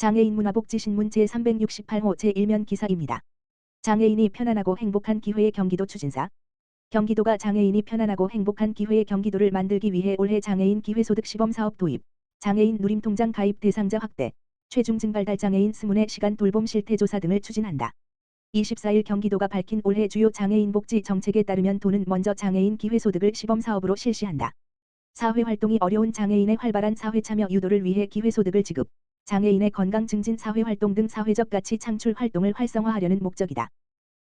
장애인 문화복지신문 제368호 제1면 기사입니다. 장애인이 편안하고 행복한 기회의 경기도 추진사 경기도가 장애인이 편안하고 행복한 기회의 경기도를 만들기 위해 올해 장애인 기회소득 시범 사업 도입, 장애인 누림통장 가입 대상자 확대, 최중 증발달 장애인 스문의 시간 돌봄 실태 조사 등을 추진한다. 24일 경기도가 밝힌 올해 주요 장애인 복지 정책에 따르면 도는 먼저 장애인 기회소득을 시범 사업으로 실시한다. 사회 활동이 어려운 장애인의 활발한 사회 참여 유도를 위해 기회소득을 지급, 장애인의 건강 증진 사회 활동 등 사회적 가치 창출 활동을 활성화하려는 목적이다.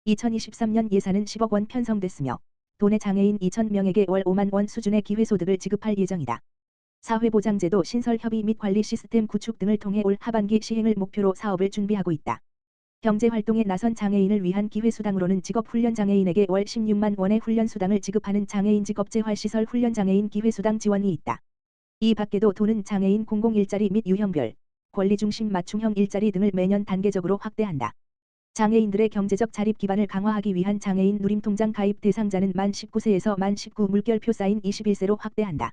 2023년 예산은 10억 원 편성됐으며 도내 장애인 2,000명에게 월 5만 원 수준의 기회소득을 지급할 예정이다. 사회보장제도 신설 협의 및 관리 시스템 구축 등을 통해 올 하반기 시행을 목표로 사업을 준비하고 있다. 경제활동에 나선 장애인을 위한 기회수당으로는 직업훈련 장애인에게 월 16만 원의 훈련수당을 지급하는 장애인 직업재활시설 훈련 장애인 기회수당 지원이 있다. 이 밖에도 도는 장애인 공공일자리 및 유형별, 권리중심 맞춤형 일자리 등을 매년 단계적으로 확대한다. 장애인들의 경제적 자립 기반을 강화하기 위한 장애인 누림통장 가입 대상자는 만 19세에서 만 19 물결표 사인 21세로 확대한다.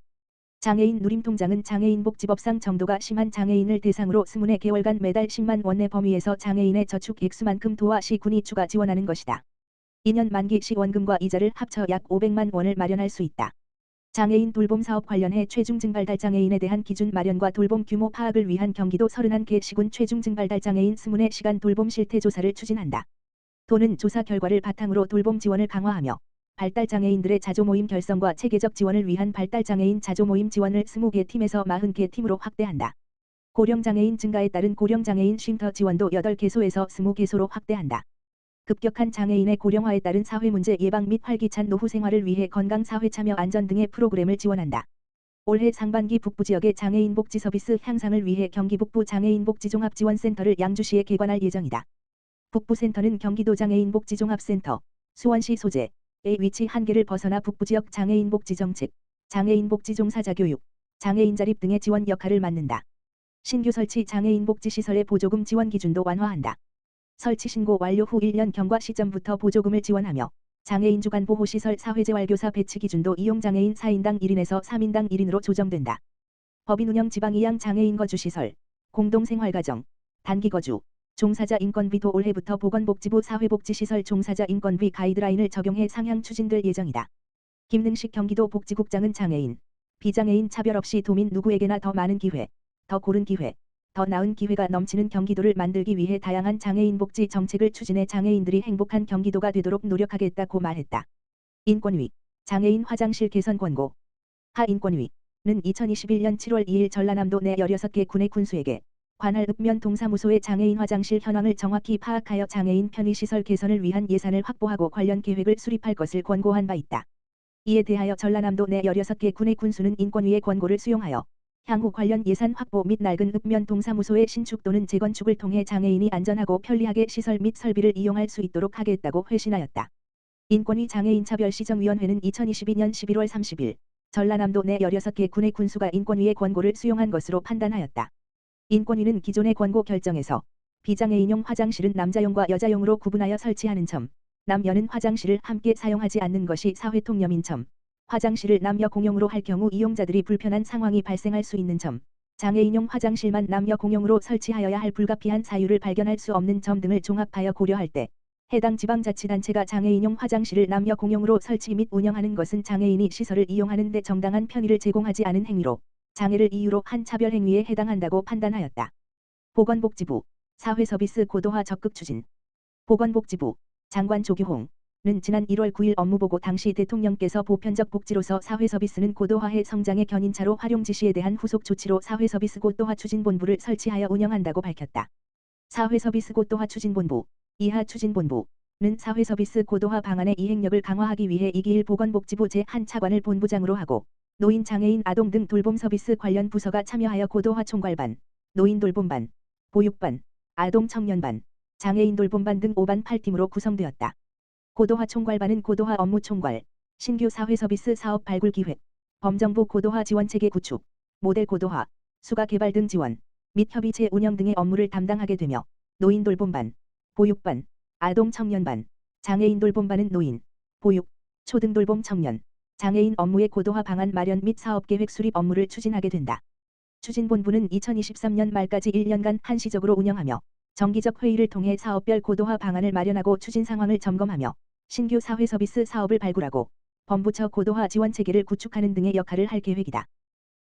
장애인 누림통장은 장애인복지법상 정도가 심한 장애인을 대상으로 스문의 개월간 매달 10만 원의 범위에서 장애인의 저축 액수만큼 도와 시 군이 추가 지원하는 것이다. 2년 만기 시 원금과 이자를 합쳐 약 500만 원을 마련할 수 있다. 장애인 돌봄 사업 관련해 최중 증발달 장애인에 대한 기준 마련과 돌봄 규모 파악을 위한 경기도 31개 시군 최중 증발달 장애인 스문의 시간 돌봄 실태 조사를 추진한다. 도는 조사 결과를 바탕으로 돌봄 지원을 강화하며 발달 장애인들의 자조 모임 결성과 체계적 지원을 위한 발달 장애인 자조 모임 지원을 20개 팀에서 40개 팀으로 확대한다. 고령 장애인 증가에 따른 고령 장애인 쉼터 지원도 8개소에서 20개소로 확대한다. 급격한 장애인의 고령화에 따른 사회 문제 예방 및 활기찬 노후 생활을 위해 건강 사회 참여 안전 등의 프로그램을 지원한다. 올해 상반기 북부 지역의 장애인 복지 서비스 향상을 위해 경기 북부 장애인 복지 종합 지원센터를 양주시에 개관할 예정이다. 북부 센터는 경기도 장애인 복지 종합센터, 수원시 소재의 위치 한계를 벗어나 북부 지역 장애인 복지 정책, 장애인 복지 종사자 교육, 장애인 자립 등의 지원 역할을 맡는다. 신규 설치 장애인 복지 시설의 보조금 지원 기준도 완화한다. 설치 신고 완료 후 1년 경과 시점부터 보조금을 지원하며 장애인 주간 보호시설 사회재활교사 배치 기준도 이용장애인 4인당 1인에서 3인당 1인으로 조정된다. 법인 운영 지방 이양 장애인 거주시설, 공동생활가정, 단기거주, 종사자 인건비도 올해부터 보건복지부 사회복지시설 종사자 인건비 가이드라인을 적용해 상향 추진될 예정이다. 김능식 경기도 복지국장은 장애인, 비장애인 차별 없이 도민 누구에게나 더 많은 기회, 더 고른 기회, 더 나은 기회가 넘치는 경기도를 만들기 위해 다양한 장애인 복지 정책을 추진해 장애인들이 행복한 경기도가 되도록 노력하겠다고 말했다. 인권위 장애인 화장실 개선 권고 하인권위는 2021년 7월 2일 전라남도 내 16개 군의 군수에게 관할 읍면 동사무소의 장애인 화장실 현황을 정확히 파악하여 장애인 편의시설 개선을 위한 예산을 확보하고 관련 계획을 수립할 것을 권고한 바 있다. 이에 대하여 전라남도 내 16개 군의 군수는 인권위의 권고를 수용하여 향후 관련 예산 확보 및 낡은 읍면 동사무소의 신축 또는 재건축을 통해 장애인이 안전하고 편리하게 시설 및 설비를 이용할 수 있도록 하겠다고 회신하였다. 인권위 장애인 차별시정위원회는 2022년 11월 30일 전라남도 내 16개 군의 군수가 인권위의 권고를 수용한 것으로 판단하였다. 인권위는 기존의 권고 결정에서 비장애인용 화장실은 남자용과 여자용으로 구분하여 설치하는 점, 남녀는 화장실을 함께 사용하지 않는 것이 사회통념인 점, 화장실을 남녀 공용으로 할 경우 이용자들이 불편한 상황이 발생할 수 있는 점, 장애인용 화장실만 남녀 공용으로 설치하여야 할 불가피한 사유를 발견할 수 없는 점 등을 종합하여 고려할 때 해당 지방자치단체가 장애인용 화장실을 남녀 공용으로 설치 및 운영하는 것은 장애인이 시설을 이용하는 데 정당한 편의를 제공하지 않은 행위로 장애를 이유로 한 차별 행위에 해당한다고 판단하였다. 보건복지부 사회서비스 고도화 적극 추진 보건복지부 장관 조규홍 는 지난 1월 9일 업무보고 당시 대통령께서 보편적 복지로서 사회서비스는 고도화의 성장의 견인차로 활용 지시에 대한 후속 조치로 사회서비스 고도화 추진본부를 설치하여 운영한다고 밝혔다. 사회서비스 고도화 추진본부, 이하 추진본부 는 사회서비스 고도화 방안의 이행력을 강화하기 위해 이기일 보건복지부 제1 차관을 본부장으로 하고 노인 장애인 아동 등 돌봄 서비스 관련 부서가 참여하여 고도화 총괄반, 노인 돌봄반, 보육반, 아동 청년반, 장애인 돌봄반 등 5반 8팀으로 구성되었다. 고도화 총괄반은 고도화 업무 총괄, 신규 사회 서비스 사업 발굴 기획, 범정부 고도화 지원 체계 구축, 모델 고도화, 수가 개발 등 지원, 및 협의체 운영 등의 업무를 담당하게 되며 노인 돌봄반, 보육반, 아동 청년반, 장애인 돌봄반은 노인, 보육, 초등 돌봄 청년, 장애인 업무의 고도화 방안 마련 및 사업 계획 수립 업무를 추진하게 된다. 추진본부는 2023년 말까지 1년간 한시적으로 운영하며 정기적 회의를 통해 사업별 고도화 방안을 마련하고 추진 상황을 점검하며 신규 사회 서비스 사업을 발굴하고 범부처 고도화 지원 체계를 구축하는 등의 역할을 할 계획이다.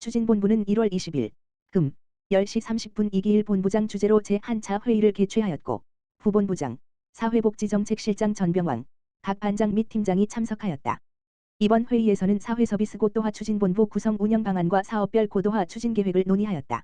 추진본부는 1월 20일 금 10시 30분 이기일 본부장 주재로 제1차 회의를 개최하였고 부본부장, 사회복지정책실장 전병왕, 각 반장 및 팀장이 참석하였다. 이번 회의에서는 사회서비스 고도화 추진본부 구성 운영 방안과 사업별 고도화 추진 계획을 논의하였다.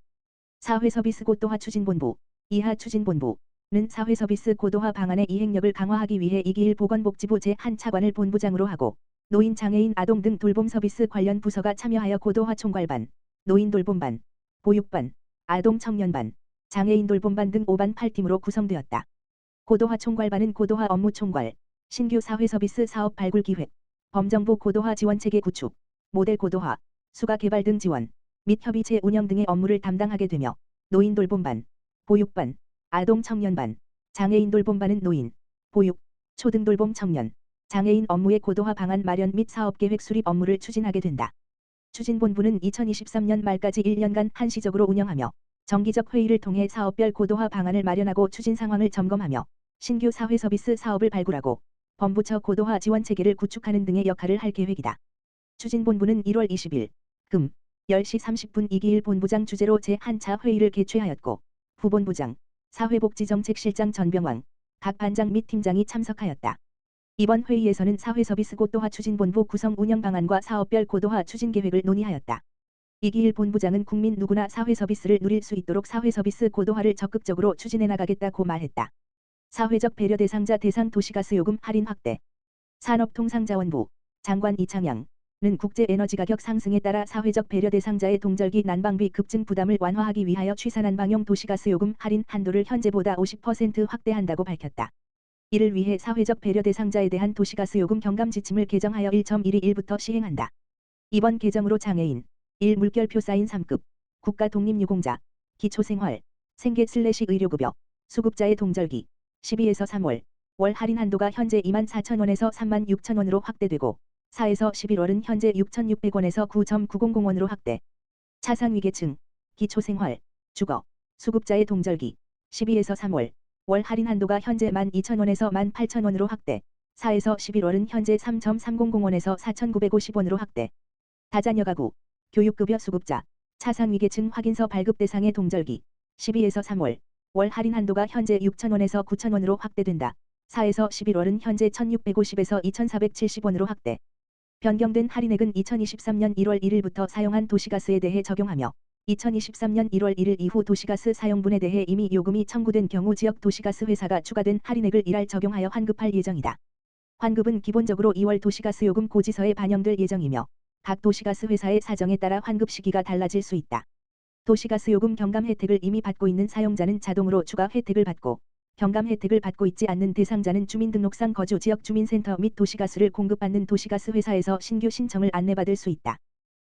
사회서비스 고도화 추진본부, 이하 추진본부 는 사회서비스 고도화 방안의 이행력을 강화하기 위해 이기일 보건복지부 제1 차관을 본부장으로 하고 노인 장애인 아동 등 돌봄 서비스 관련 부서가 참여하여 고도화 총괄반, 노인 돌봄반, 보육반, 아동 청년반, 장애인 돌봄반 등 5반 8팀으로 구성되었다. 고도화 총괄반은 고도화 업무 총괄, 신규 사회서비스 사업 발굴 기획, 범정부 고도화 지원체계 구축, 모델 고도화, 수가 개발 등 지원, 및 협의체 운영 등의 업무를 담당하게 되며 노인 돌봄반, 보육반, 아동 청년반, 장애인 돌봄반은 노인, 보육, 초등 돌봄 청년, 장애인 업무의 고도화 방안 마련 및 사업계획 수립 업무를 추진하게 된다. 추진본부는 2023년 말까지 1년간 한시적으로 운영하며 정기적 회의를 통해 사업별 고도화 방안을 마련하고 추진 상황을 점검하며 신규 사회 서비스 사업을 발굴하고 범부처 고도화 지원 체계를 구축하는 등의 역할을 할 계획이다. 추진본부는 1월 20일 금 10시 30분 이기일 본부장 주재로 제1차 회의를 개최하였고 부본부장, 사회복지정책실장 전병왕, 각 반장 및 팀장이 참석하였다. 이번 회의에서는 사회서비스 고도화 추진본부 구성 운영 방안과 사업별 고도화 추진 계획을 논의하였다. 이기일 본부장은 국민 누구나 사회서비스를 누릴 수 있도록 사회서비스 고도화를 적극적으로 추진해 나가겠다고 말했다. 사회적 배려 대상자 대상 도시가스 요금 할인 확대 산업통상자원부 장관 이창양 은 국제 에너지 가격 상승에 따라 사회적 배려 대상자의 동절기 난방비 급증 부담을 완화하기 위하여 취산난방용 도시가스 요금 할인 한도를 현재보다 50% 확대한다고 밝혔다. 이를 위해 사회적 배려 대상자에 대한 도시가스 요금 경감 지침을 개정하여 1.12일부터 시행한다. 이번 개정으로 장애인, 1 물결표 사인 3급, 국가 독립유공자, 기초생활, 생계 슬래시 의료급여, 수급자의 동절기, 12에서 3월, 월 할인 한도가 현재 2만 4천원에서 3만 6천원으로 확대되고 4에서 11월은 현재 6,600원에서 9.900원으로 확대. 차상위계층, 기초생활, 주거, 수급자의 동절기, 12에서 3월, 월 할인 한도가 현재 12,000원에서 18,000원으로 확대. 4에서 11월은 현재 3.300원에서 4,950원으로 확대. 다자녀 가구, 교육급여 수급자, 차상위계층 확인서 발급 대상의 동절기, 12에서 3월, 월 할인 한도가 현재 6,000원에서 9,000원으로 확대된다. 4에서 11월은 현재 1,650에서 2,470원으로 확대. 변경된 할인액은 2023년 1월 1일부터 사용한 도시가스에 대해 적용하며 2023년 1월 1일 이후 도시가스 사용분에 대해 이미 요금이 청구된 경우 지역 도시가스 회사가 추가된 할인액을 일할 적용하여 환급할 예정이다. 환급은 기본적으로 2월 도시가스 요금 고지서에 반영될 예정이며 각 도시가스 회사의 사정에 따라 환급 시기가 달라질 수 있다. 도시가스 요금 경감 혜택을 이미 받고 있는 사용자는 자동으로 추가 혜택을 받고 경감 혜택을 받고 있지 않는 대상자는 주민등록상 거주 지역 주민센터 및 도시가스를 공급받는 도시가스 회사에서 신규 신청을 안내받을 수 있다.